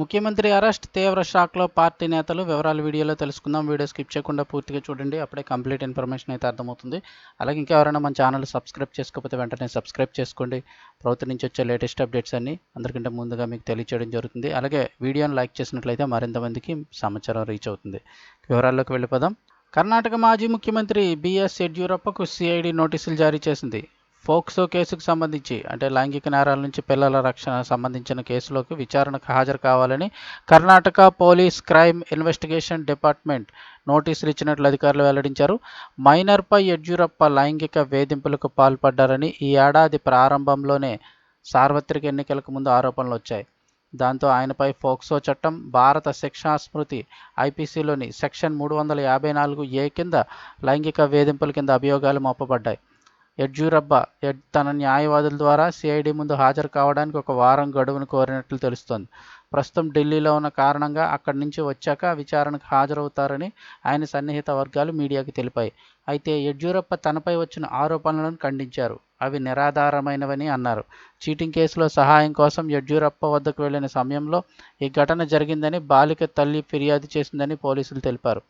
ముఖ్యమంత్రి అరెస్ట్ తీవ్ర షాక్లో పార్టీ నేతలు వివరాలు వీడియోలో తెలుసుకుందాం. వీడియో స్కిప్ చేయకుండా పూర్తిగా చూడండి. అప్పుడే కంప్లీట్ ఇన్ఫర్మేషన్ అయితే అర్థమవుతుంది. అలాగే ఇంకా ఎవరైనా మన ఛానల్ సబ్స్క్రైబ్ చేసుకోకపోతే వెంటనే సబ్స్క్రైబ్ చేసుకోండి. ప్రభుత్వం నుంచి వచ్చే లేటెస్ట్ అప్డేట్స్ అన్ని అందరికంటే ముందుగా మీకు తెలియచేయడం జరుగుతుంది. అలాగే వీడియోని లైక్ చేసినట్లయితే మరింత మందికి సమాచారం రీచ్ అవుతుంది. వివరాల్లోకి వెళ్ళిపోదాం. కర్ణాటక మాజీ ముఖ్యమంత్రి బిఎస్ యడ్యూరప్పకు సిఐడి నోటీసులు జారీ చేసింది. ఫోక్సో కేసుకు సంబంధించి అంటే లైంగిక నేరాల నుంచి పిల్లల రక్షణ సంబంధించిన కేసులోకి విచారణకు హాజరు కావాలని Karnataka police crime investigation department నోటీసులు ఇచ్చినట్లు అధికారులు వెల్లడించారు. మైనర్పై యడ్యూరప్ప లైంగిక వేధింపులకు పాల్పడ్డారని ఈ ఏడాది ప్రారంభంలోనే సార్వత్రిక ఎన్నికలకు ముందు ఆరోపణలు వచ్చాయి. దాంతో ఆయనపై ఫోక్సో చట్టం భారత శిక్షా స్మృతి ఐపీసీలోని సెక్షన్ మూడు వందల యాభై నాలుగు ఏ కింద లైంగిక వేధింపుల కింద అభియోగాలు మోపబడ్డాయి. యడ్యూరప్ప యడ్ తన న్యాయవాదుల ద్వారా సిఐడి ముందు హాజరు కావడానికి ఒక వారం గడువును కోరినట్లు తెలుస్తోంది. ప్రస్తుతం ఢిల్లీలో ఉన్న కారణంగా అక్కడి నుంచి వచ్చాక విచారణకు హాజరవుతారని ఆయన సన్నిహిత వర్గాలు మీడియాకు తెలిపాయి. అయితే యడ్యూరప్ప తనపై వచ్చిన ఆరోపణలను ఖండించారు. అవి నిరాధారమైనవని అన్నారు. చీటింగ్ కేసులో సహాయం కోసం యడ్యూరప్ప వద్దకు వెళ్ళిన సమయంలో ఈ ఘటన జరిగిందని బాలిక తల్లి ఫిర్యాదు చేసిందని పోలీసులు తెలిపారు.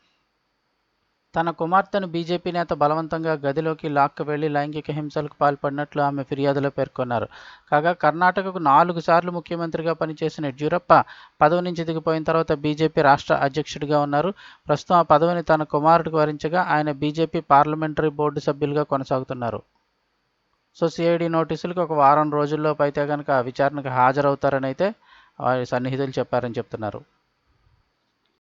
తన కుమార్తెను బీజేపీ నేత బలవంతంగా గదిలోకి లాక్కు వెళ్ళి లైంగిక హింసలకు పాల్పడినట్లు ఆమె ఫిర్యాదులో పేర్కొన్నారు. కాగా కర్ణాటకకు నాలుగు సార్లు ముఖ్యమంత్రిగా పనిచేసిన యడ్యూరప్ప పదవి నుంచి దిగిపోయిన తర్వాత బీజేపీ రాష్ట్ర అధ్యక్షుడిగా ఉన్నారు. ప్రస్తుతం ఆ పదవిని తన కుమారుడికి వరించగా ఆయన బీజేపీ పార్లమెంటరీ బోర్డు సభ్యులుగా కొనసాగుతున్నారు. సో సిఐడి నోటీసులకు ఒక వారం రోజుల్లోపు అయితే కనుక విచారణకు హాజరవుతారని అయితే వారి సన్నిహితులు చెప్పారని చెప్తున్నారు.